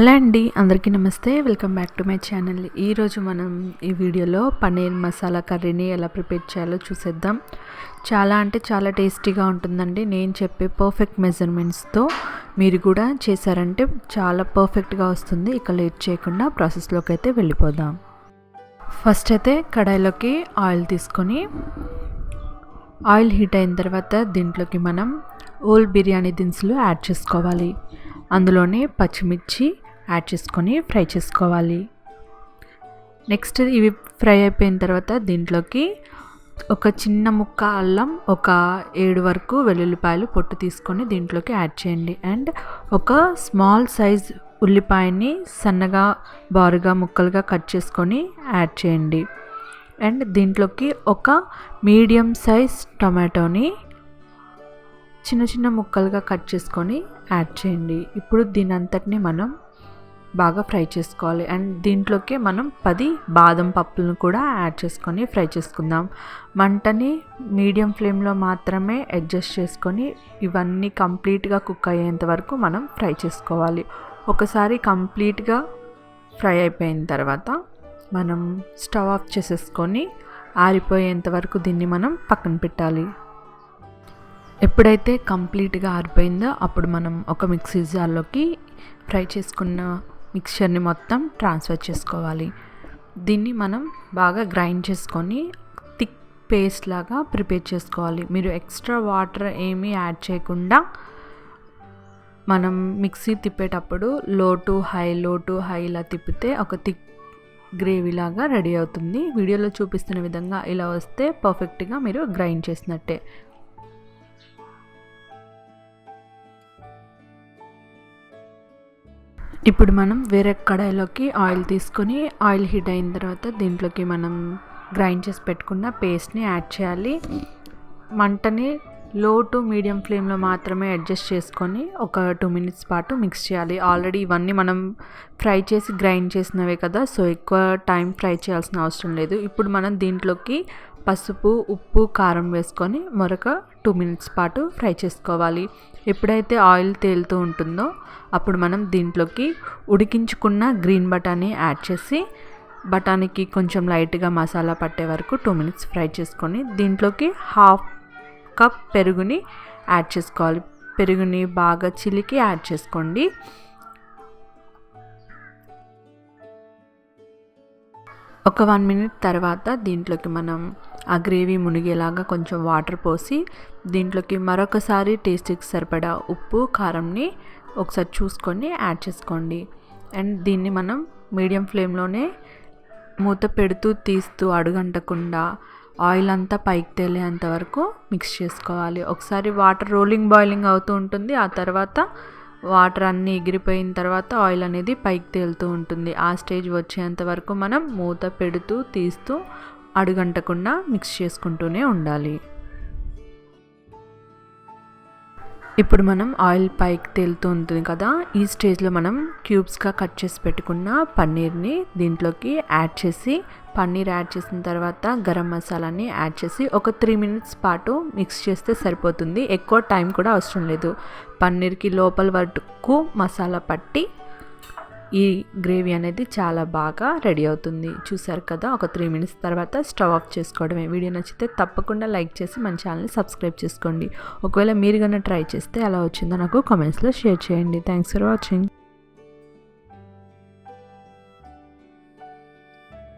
Hello అండి అందరికీ నమస్తే. Welcome back to my channel. ఈరోజు మనం ఈ వీడియోలో పన్నీర్ మసాలా కర్రీని ఎలా ప్రిపేర్ చేయాలో చూసేద్దాం. చాలా అంటే చాలా టేస్టీగా ఉంటుందండి. నేను చెప్పే పర్ఫెక్ట్ మెజర్మెంట్స్తో మీరు కూడా చేశారంటే చాలా పర్ఫెక్ట్గా వస్తుంది. ఇక లేట్ చేయకుండా ప్రాసెస్లోకి అయితే వెళ్ళిపోదాం. ఫస్ట్ అయితే కడాయిలోకి ఆయిల్ తీసుకొని ఆయిల్ హీట్ అయిన తర్వాత దీంట్లోకి మనం ఓల్ బిర్యానీ దినుసులు యాడ్ చేసుకోవాలి. అందులోనే పచ్చిమిర్చి యాడ్ చేసుకొని ఫ్రై చేసుకోవాలి. నెక్స్ట్ ఇవి ఫ్రై అయిపోయిన తర్వాత దీంట్లోకి ఒక చిన్న ముక్క అల్లం ఒక ఏడు వరకు వెల్లుల్లిపాయలు పొట్టు తీసుకొని దీంట్లోకి యాడ్ చేయండి. అండ్ ఒక స్మాల్ సైజ్ ఉల్లిపాయని సన్నగా బారుగా ముక్కలుగా కట్ చేసుకొని యాడ్ చేయండి. అండ్ దీంట్లోకి ఒక మీడియం సైజ్ టొమాటోని చిన్న చిన్న ముక్కలుగా కట్ చేసుకొని యాడ్ చేయండి. ఇప్పుడు దీని అంతటిని మనం బాగా ఫ్రై చేసుకోవాలి. అండ్ దీంట్లోకి మనం పది బాదం పప్పులను కూడా యాడ్ చేసుకొని ఫ్రై చేసుకుందాం. మంటని మీడియం ఫ్లేమ్లో మాత్రమే అడ్జస్ట్ చేసుకొని ఇవన్నీ కంప్లీట్గా కుక్ అయ్యేంత వరకు మనం ఫ్రై చేసుకోవాలి. ఒకసారి కంప్లీట్గా ఫ్రై అయిపోయిన తర్వాత మనం స్టవ్ ఆఫ్ చేసేసుకొని ఆరిపోయేంత వరకు దీన్ని మనం పక్కన పెట్టాలి. ఎప్పుడైతే కంప్లీట్గా ఆరిపోయిందో అప్పుడు మనం ఒక మిక్సీ జార్లోకి ఫ్రై చేసుకున్న మిక్చర్ని మొత్తం ట్రాన్స్ఫర్ చేసుకోవాలి. దీన్ని మనం బాగా గ్రైండ్ చేసుకొని థిక్ పేస్ట్ లాగా ప్రిపేర్ చేసుకోవాలి. మీరు ఎక్స్ట్రా వాటర్ ఏమీ యాడ్ చేయకుండా మనం mixie తిప్పేటప్పుడు low to high low to high ఇలా తిప్పితే ఒక థిక్ గ్రేవీ లాగా రెడీ అవుతుంది. వీడియోలో చూపిస్తున్న విధంగా ఇలా వస్తే పర్ఫెక్ట్గా మీరు గ్రైండ్ చేసినట్టే. ఇప్పుడు మనం వేరే కడాయిలోకి ఆయిల్ తీసుకొని ఆయిల్ హీట్ అయిన తర్వాత దీంట్లోకి మనం గ్రైండ్ చేసి పెట్టుకున్న పేస్ట్ని యాడ్ చేయాలి. మంటని లో టు మీడియం ఫ్లేమ్లో మాత్రమే అడ్జస్ట్ చేసుకొని ఒక టూ మినిట్స్ పాటు మిక్స్ చేయాలి. ఆల్రెడీ ఇవన్నీ మనం ఫ్రై చేసి గ్రైండ్ చేసినవే కదా సో ఎక్కువ టైం ఫ్రై చేయాల్సిన అవసరం లేదు. ఇప్పుడు మనం దీంట్లోకి పసుపు ఉప్పు కారం వేసుకొని మరొక టూ మినిట్స్ పాటు ఫ్రై చేసుకోవాలి. ఎప్పుడైతే ఆయిల్ తేలుతూ ఉంటుందో అప్పుడు మనం దీంట్లోకి ఉడికించుకున్న గ్రీన్ బటానీ యాడ్ చేసి బఠానీకి కొంచెం లైట్గా మసాలా పట్టే వరకు టూ మినిట్స్ ఫ్రై చేసుకొని దీంట్లోకి హాఫ్ కప్ పెరుగుని యాడ్ చేసుకోవాలి. పెరుగుని బాగా చిలికి యాడ్ చేసుకోండి. ఒక వన్ మినిట్ తర్వాత దీంట్లోకి మనం ఆ గ్రేవీ మునిగేలాగా కొంచెం వాటర్ పోసి దీంట్లోకి మరొకసారి టేస్ట్కి సరిపడా ఉప్పు కారంని ఒకసారి చూసుకొని యాడ్ చేసుకోండి. అండ్ దీన్ని మనం మీడియం ఫ్లేమ్లోనే మూత పెడుతూ తీస్తూ అడుగంటకుండా ఆయిల్ అంతా పైకి తేలేంత వరకు మిక్స్ చేసుకోవాలి. ఒకసారి వాటర్ రోలింగ్ బాయిలింగ్ అవుతూ ఉంటుంది. ఆ తర్వాత వాటర్ అన్నీ ఎగిరిపోయిన తర్వాత ఆయిల్ అనేది పైకి తేలుతూ ఉంటుంది. ఆ స్టేజ్ వచ్చేంత వరకు మనం మూత పెడుతూ తీస్తూ అడుగంటకుండా మిక్స్ చేసుకుంటూనే ఉండాలి. ఇప్పుడు మనం ఆయిల్ పైకి తేలుతూ ఉంటుంది కదా ఈ స్టేజ్లో మనం క్యూబ్స్గా కట్ చేసి పెట్టుకున్న పన్నీర్ని దీంట్లోకి యాడ్ చేసి పన్నీర్ యాడ్ చేసిన తర్వాత గరం మసాలాని యాడ్ చేసి ఒక త్రీ మినిట్స్ పాటు మిక్స్ చేస్తే సరిపోతుంది. ఎక్కువ టైం కూడా అవసరం లేదు. పన్నీర్కి లోపల వరకు మసాలా పట్టి ఈ గ్రేవీ అనేది చాలా బాగా రెడీ అవుతుంది. చూసారు కదా? ఒక త్రీ మినిట్స్ తర్వాత స్టవ్ ఆఫ్ చేసుకోవడమే. వీడియో నచ్చితే తప్పకుండా లైక్ చేసి మన ఛానల్ని సబ్స్క్రైబ్ చేసుకోండి. ఒకవేళ మీరు కన్నా ట్రై చేస్తే ఎలా వచ్చిందో నాకు కామెంట్స్లో షేర్ చేయండి. Thanks for watching.